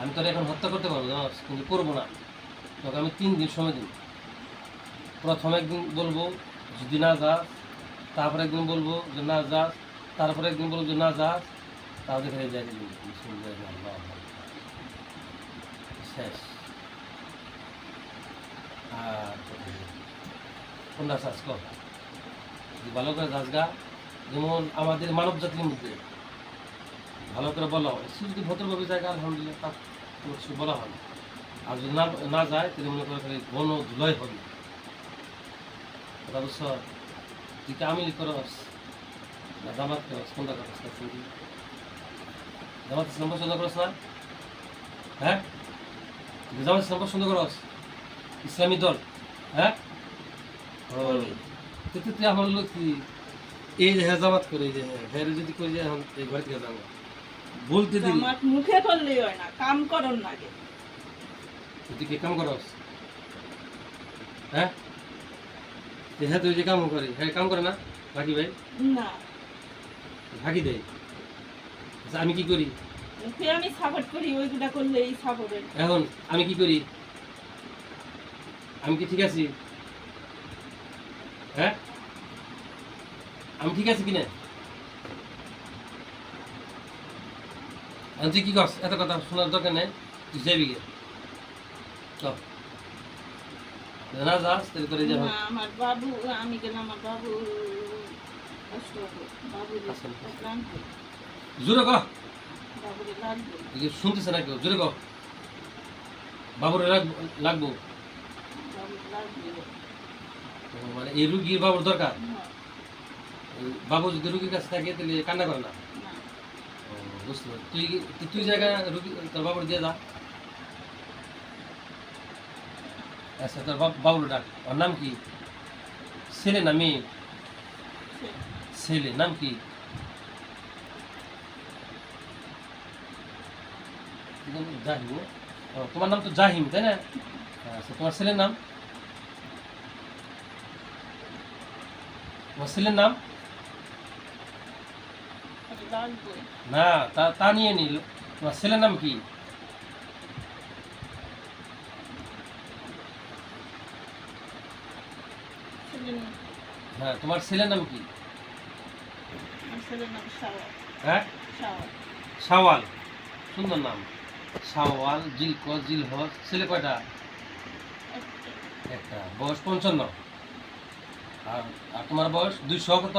আমি তোর এখন হত্যা করতে পারব, জানাস? কিন্তু করব না। তোকে আমি তিন দিন সময় দিন প্রথম একদিন বলব যদি না যাস, তারপরে একদিন বলব যে না যাস, তারপরে একদিন বলব যে না যাস তাহলে এখানে যাই না। শেষ। আর ভালো করে যাস গা। যেমন আমাদের মানব জাতির মধ্যে ভালো করে বলা। হয় সে যদি ভদ্রভাবে যায় আলহামদুলিল্লাহ তা তো সে বলা হয় আর যদি না না যায় তাহলে মনে করে খালি গণ ধুলাই হবে। কথা বুঝছ? তুই কি আমি করস না জামাত করস কোনটা করস না শুনবি জামাত ইসলাম পছন্দ করস না? হ্যাঁ? জামাত ইসলাম পছন্দ করস ইসলামী দল হ্যাঁ? ও তুই আমার লোক কি? এই যে হ্যাঁ জামাত করে যে হ্যাঁ হ্যাঁ যদি করে যে ঘর থেকে যাব। বলতে জামাত মুখে করলেই হয় না কাম করন লাগে তুই কি কাম করস? হ্যাঁ? এই হ্যাঁ তুই যে কাম করে হ্যাঁ কাম করে না? বাকি ভাই? না। ফাঁকি দেয় আচ্ছা, আমি কি করি? মুখে আমি সাপোর্ট করি ওইগুলা করলেই সাপোর্ট এখন আমি কি করি? আমি কি ঠিক আছি? হ্যাঁ? আমি ঠিক আছি কিনা? তুই কি করস এত কথা শোনার দরকার নেই তুই যাবি গে না যাস তাহলে করে যাব আমার বাবু আমি গেলে আমার বাবু কষ্ট হবে। বাবু। লাগবে জোরে কহ বাবুরে লাগবে তুই কি শুনতেছে না কেউ জোরে কহ বাবুরে লাগবো। বাবুর লাগবে ও, মানে এই রুগীর বাবুর দরকার? বাবু যদি রুগীর কাছে থাকে তাহলে কান্না করে না। পারছি। তুই তুই- জায়গায় রুগী তোর বাবুর দিয়ে যা। আচ্ছা তোর বাবুর ডাক। ওর নাম কি? ছেলে না ছেলে, নাম কি? জাহিম। তোমার নাম তো জাহিম, তাই না? আচ্ছা তোমার ছেলের নাম? তোমার ছেলের নাম? না, তা তা নিয়ে নিল। তোমার ছেলের নাম কি? হ্যাঁ তোমার ছেলের নাম কি? হ্যাঁ? শাওয়াল। সুন্দর নাম। শাওয়াল জিলক জিলহজ ছেলে কয়টা? একটা। বয়স পঞ্চান্ন। আর তোমার বয়স দুইশো কত?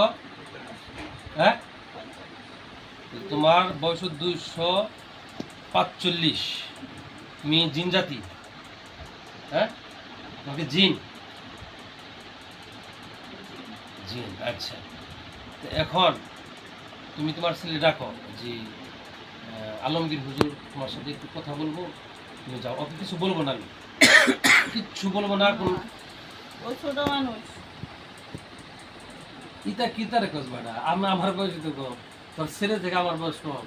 হ্যাঁ? তোমার বয়স দুইশো পাঁচচল্লিশ। মেয়ে জিন জাতি। হ্যাঁ? তোমাকে জিন। জিন আচ্ছা। তো এখন তুমি তোমার ছেলে ডাকো। যে আলমগীর হুজুর তোমার সাথে একটু কথা বলব। তুমি যাও। ওকে কিছু বলব না আমি? কিচ্ছু বলব না কোন ও ছোট মানুষ। ইতা কিতা রেখস বেটা আমি আমার বয়স তো তোর ছেলে থেকে আমার বয়স কম।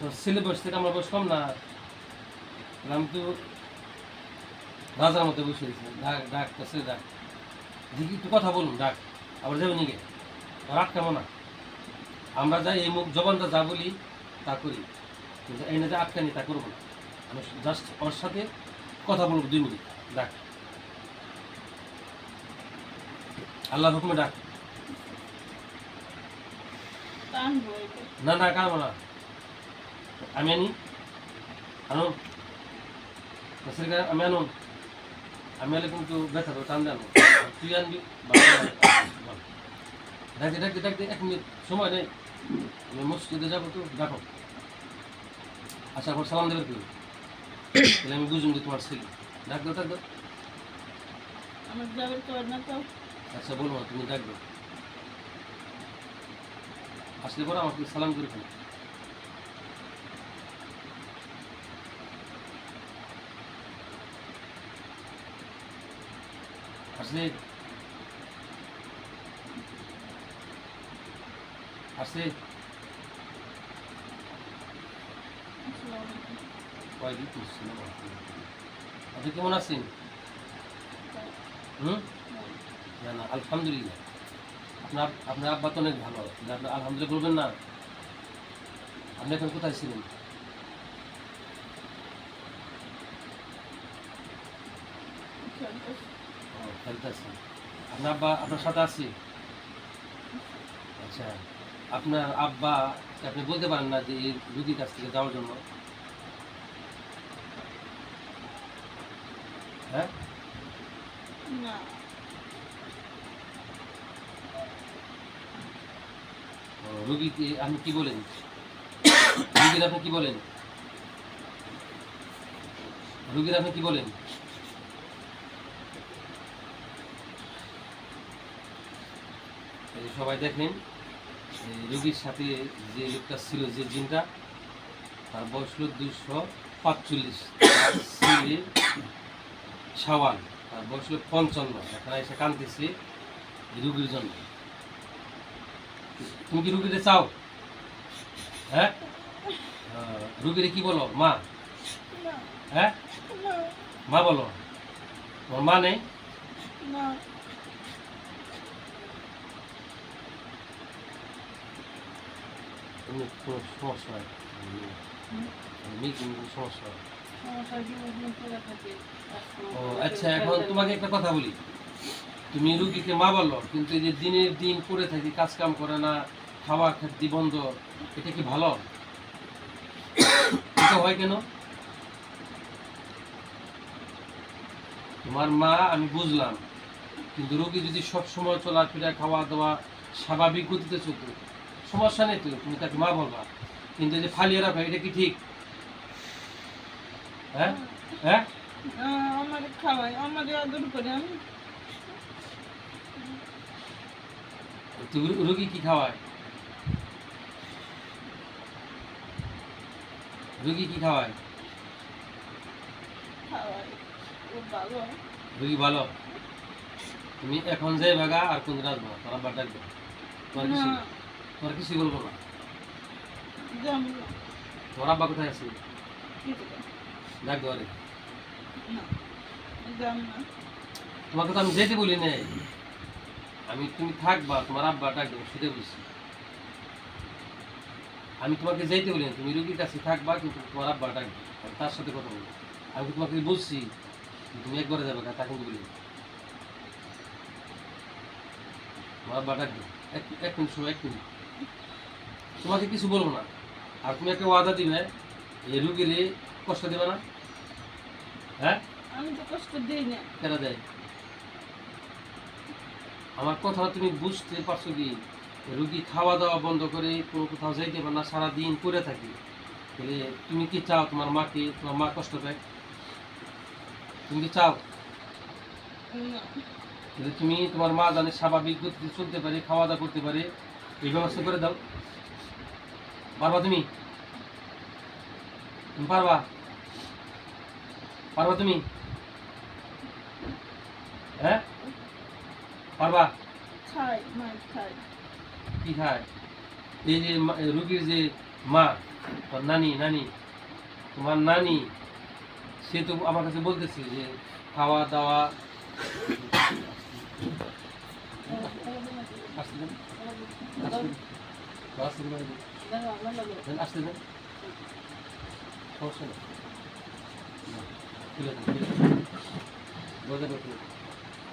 তোর ছেলে বয়স থেকে আমার বয়স কম না। আমি তো রাজার মতো বসে ডাক ডাক, তোর ছেলে ডাক। দেখি একটু কথা বলুন, ডাক। আবার যাব নিকে? রাগ কেমন না। আমরা যাই, এই মুখ জবানটা যা বলি, তা করি। কিন্তু এই না যে আটকানি তা করব না। আমি জাস্ট ওর সাথে কথা বলব দুই মিনিট। ডাক। আল্লাহ হুকুমে ডাক। না না কারবো না। আমি আনি। আনুন আমি আনুন আমি আলে কিন্তু ব্যথা তো টান দেন তুই আনবি ডাকতে ডাকতে ডাকতে এক মিনিট। সময় নেই। আমি মসজিদে যাব তো ডাকো আসার পর সালাম দেবে তুমি তাহলে আমি বুঝুন যে তোমার ছেলে। ডাক দাও ডাক দাও। আচ্ছা বলব তুমি ডাকবে আসলে পরে আমাকে সালাম করে ফেলো। আসলে আসলে। আপনি কেমন আছেন? হুম? না না আলহামদুলিল্লাহ। আপনার আপনার আব্বা তো অনেক ভালো। আপনার আলহামদুলিল্লাহ বলবেন না। আপনি এখন কোথায় ছিলেন? খেলতেছেন আপনার আব্বা আপনার সাথে আছি? আচ্ছা আপনার আব্বা, আপনি বলতে পারেন না যে এই রুগীর কাছ থেকে যাওয়ার জন্য? হ্যাঁ? না। রুগীকে আপনি কি বলেন? রুগীর আপনি কি বলেন? রুগীর আপনি কি বলেন? সবাই দেখেন রুগীর সাথে যে লোকটা ছিল, যে জিনটা, তার বয়স হলো দুইশো পাঁচচল্লিশ। সাওয়াল তার বয়স হলো পঞ্চান্ন। এখানে এসে এই রুগীর জন্য। তুমি কি রুগীরে চাও? হ্যাঁ? রুগীরে কি বলো? মা? হ্যাঁ? মা বলো। তোমার মা নেই? সমস্যা সমস্যা আচ্ছা এখন তোমাকে একটা কথা বলি। তুমি রুগীকে মা বলো, কিন্তু এই যে দিনের দিন করে থাকি কাজ কাম করে না, খাওয়া খাদ্য বন্ধ, এটা কি ভালো? হয় কেন? তোমার মা, আমি বুঝলাম, কিন্তু রোগী যদি সব সময় চলাফেরা খাওয়া দাওয়া স্বাভাবিক গতিতে চলতো, সমস্যা নেই তো, তুমি তাকে মা বলবা। কিন্তু যে ফালিয়ে রাখো, এটা কি ঠিক? হ্যাঁ? হ্যাঁ? আমার খাওয়াই আমাদের আদর করে আমি। তো রু- রুগী কি খাওয়ায় রুগী কি খাওয়ায় খাওয়াই ও ভালো রুগী ভালো তুমি এখন যাই ভাগা আর কোন রাখব তারা বা ডাকবো তোমার কিছু না তোমার কিছু বলব না যাব না তোমার আব্বা কোথায় আছে কিছু না। ডাকবো আরে না যাব না তোমাকে তো আমি যেতে বলি নাই আমি তুমি থাকবা তোমার আব্বা ডাকবে শুতে বলছি। আমি তোমাকে যেতে বলি তুমি রুগীর কাছে থাকবা কিন্তু তোমার আব্বা ডাকবে আমি তার সাথে কথা বলব। আমি তোমাকে বলছি তুমি একবারে যাবে তা কিন্তু বলি। তোমার আব্বা ডাকবে এক মিনিট সময় এক মিনিট। তোমাকে কিছু বলব না আর তুমি একটা ওয়াদা দিবে এই রুগীরে কষ্ট দেবে না? হ্যাঁ? আমি তো কষ্ট দিই না। কেন দেয়? আমার কথা তুমি বুঝতে পারছ কি? রুগী খাওয়া দাওয়া বন্ধ করে কোনো কোথাও যাইতে পারে না, সারাদিন পড়ে থাকি। তাহলে তুমি কি চাও তোমার মাকে? তোমার মা কষ্ট পায়। তুমি কি চাও? তাহলে তুমি তোমার মা জানে স্বাভাবিক গতিতে চলতে পারে, খাওয়া দাওয়া করতে পারে, এই ব্যবস্থা করে দাও। পারবা তুমি? তুমি পারবা? পারবা তুমি? হ্যাঁ? পারবা? কি খায় এই যে রুগীর যে মা তোর নানি নানি তোমার নানি সে তো আমার কাছে বলতেছে যে খাওয়া দাওয়া আসতে দেন। সমস্যা নেই।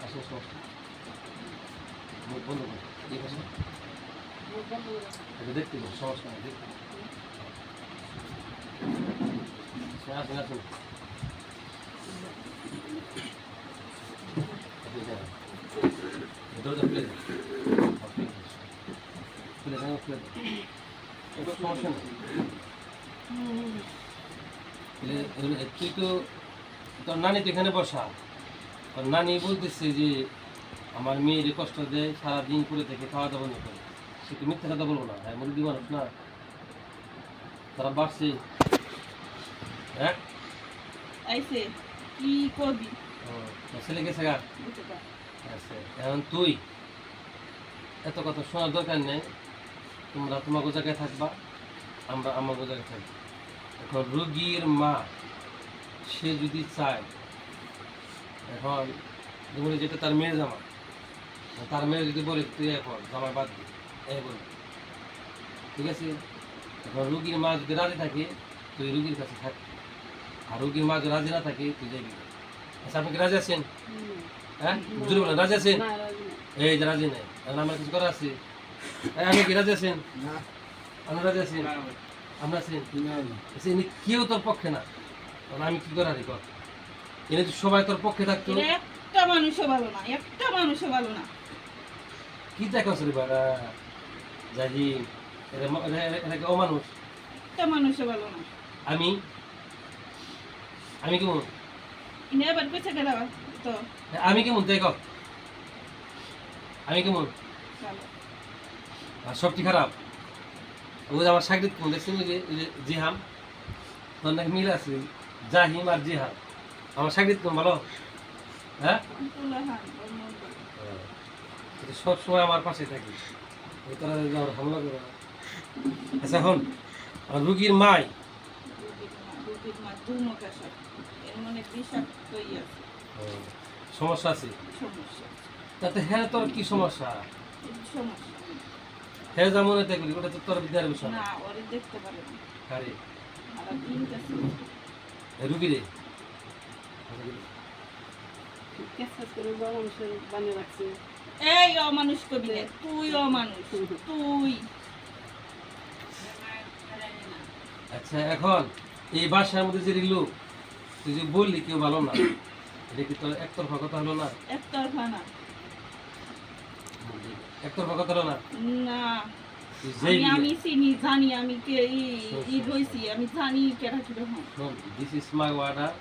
আসলে সমস্যা। মুখ বন্ধ করুন। এই পাশে। এটা দেখতে পাবো, সমস্যা নেই নানি তো এখানে বসা। নানি বলতেছে যে আমার মেয়ে মেয়ের কষ্ট দেয় সারাদিন করে থেকে খাওয়া দাওয়া বন্ধ করে। সে তো মিথ্যা কথা বলব না হ্যাঁ মুরগি মানুষ না। তারা বাড়ছে। হ্যাঁ? কি করবি? ছেলে গেছে গা? আচ্ছা এখন তুই এত কথা শোনার দরকার নেই। তোমরা তোমাকে জায়গায় থাকবা আমরা আমাকে জায়গায় থাকব। এখন রুগীর মা সে যদি চায় এখন যেটা তার মেয়ের জামা তার মেয়ে যদি বলে তুই এখন জামা বাদ দি। এই বলে। ঠিক আছে? এখন রুগীর মা যদি রাজি থাকে তুই রুগীর কাছে থাক। আর রুগীর মা যদি রাজি না থাকে তুই যাবি আচ্ছা আপনি কি রাজি আছেন? হ্যাঁ? জুড়ে বলেন রাজি আছেন? এই যে রাজি নেই এখন আমার কিছু করা আছে? আপনি কি রাজি আছেন? আপনি রাজি আছেন? আমরা আছেন? আচ্ছা, ইনি কেউ তোর পক্ষে না। তখন আমি কি করার কর? এনে সবাই তোর পক্ষে থাকতো। একটা মানুষও ভালো না একটা মানুষও ভালো না। কি দেখাস রে বাড়া জাহিম এরা ম- এরা- এরা- এরা কি অমানুষ একটা মানুষও ভালো না। আমি? আমি কেমন? ইনি আবার কইছে গেল তো। আমি কেমন? দেখ আমি কেমন? আর সবটি খারাপ। ওই আমার সাকরিত কোন দেখছেন ওই যে জিহাম তোর নাকি মিল আছে? জাহিম আর জিহাম আমার সাকরিত কোন ভালো? হ্যাঁ? সব সময় আমার পাশে থাকি। তারা যদি আমার হামলা করে আচ্ছা এখন রুগীর মাই। সমস্যা আছে? তাতে হ্যাঁ তোর কি সমস্যা? হ্যাঁ যা মনে থাকবি ওটা তো তোর বিদ্যার বিষয়। না না ওরে দেখতে পারে না আরে আর দিনটা রুগী রে এই অমানুষ কবি তুই অমানুষ তুই। আচ্ছা এখন এই বাসার মধ্যে যে লোক তুই যে বললি কেউ ভালো না এটা কি তোর একতরফা কথা হলো না? একতরফা না। একতরফা কথা হলো না? না। আমি চিনি জানি আমি কে ই ই আমি জানি কেটা কীরকম দিস ইজ মাই ওয়ার্ডার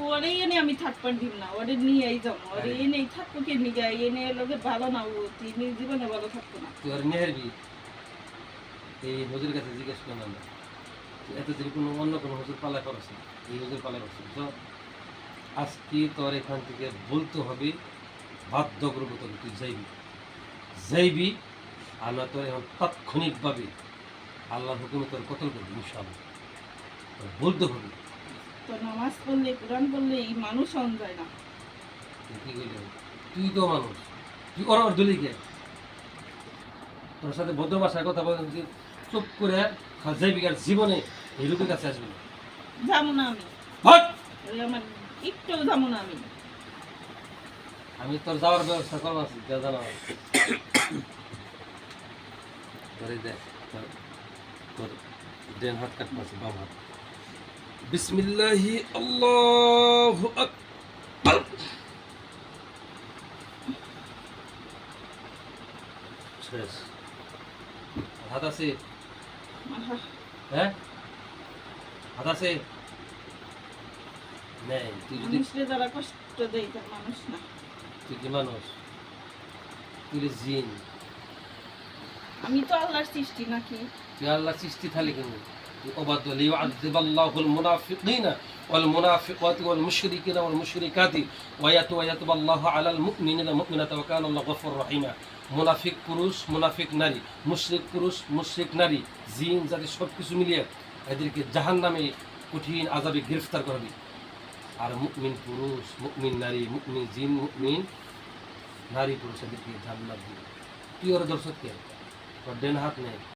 ওরে এনে আমি থাকবার দিব না ওরে নিয়ে এই যাব ওরে এনে থাকব কে নিয়ে এনে লোকে ভালো না ও তিনি জীবনে ভালো থাকতো না। তুই আর মেহেরবি এই হুজুরের কাছে জিজ্ঞেস করলাম না তুই এতদিন কোনো অন্য কোনো হুজুর পালা করছ না। এই হুজুর পালা করছ তো আজকে তোর এখান থেকে বলতে হবে বাধ্য করব তোকে তুই যাইবি যাইবি আর না তোর এখন তাৎক্ষণিকভাবে আল্লাহর হুকুমে তোর কতল করবি ইনশাআল্লাহ। তোর বলতে হবে। তো নামাজ পড়লে কোরআন পড়লে এই মানুষ হন যায় না। তুই তো মানুষ। তুই ওর ওর দলি তোর সাথে ভদ্র ভাষায় কথা বলেন তুই চুপ করে যাইবি আর জীবনে এই লোকের কাছে আসবি না। যাব না আমি। আমার একটু যাব না আমি। আমি তোর যাওয়ার ব্যবস্থা করব আছি যা জানা তোরে দেখ তোর ডেন হাত আছে বাম হাত। বিসমিল্লাহি আল্লাহু আকবার। শেষ। হাত আছে? হ্যাঁ? হাত আছে? নেই। তুই যদি মানুষরে যারা কষ্ট দেয় তার মানুষ না। তুই কি মানুষ? তুই জিন। আমি তো আল্লাহর সৃষ্টি নাকি? তুই আল্লাহ সৃষ্টি থালি কেন তুই অবাধ্য লিউআযিবাল্লাহুল মুনাফিকিনা ওয়াল মুনাফিকাতি ওয়াল মুশরিকিনা ওয়াল মুশরিকাতি ওয়া ইয়াতুব আল্লাহু আলাল মুমিনিনা মুমিনাতি ওয়া কানা আল্লাহু গফুর রহিমা মুনাফিক পুরুষ মুনাফিক নারী, মুশরিক পুরুষ, মুশরিক নারী, জিন, জাতি সব কিছু মিলিয়ে এদেরকে জাহান্নামে কঠিন আযাবে গ্রেফতার করবি আর মুমিন পুরুষ, মুমিন নারী, মুমিন জিন, মুমিন নারী পুরুষ এদেরকে জান্নাত দিবে। তুই ওর দর্শক কে ডেন হাত নেই।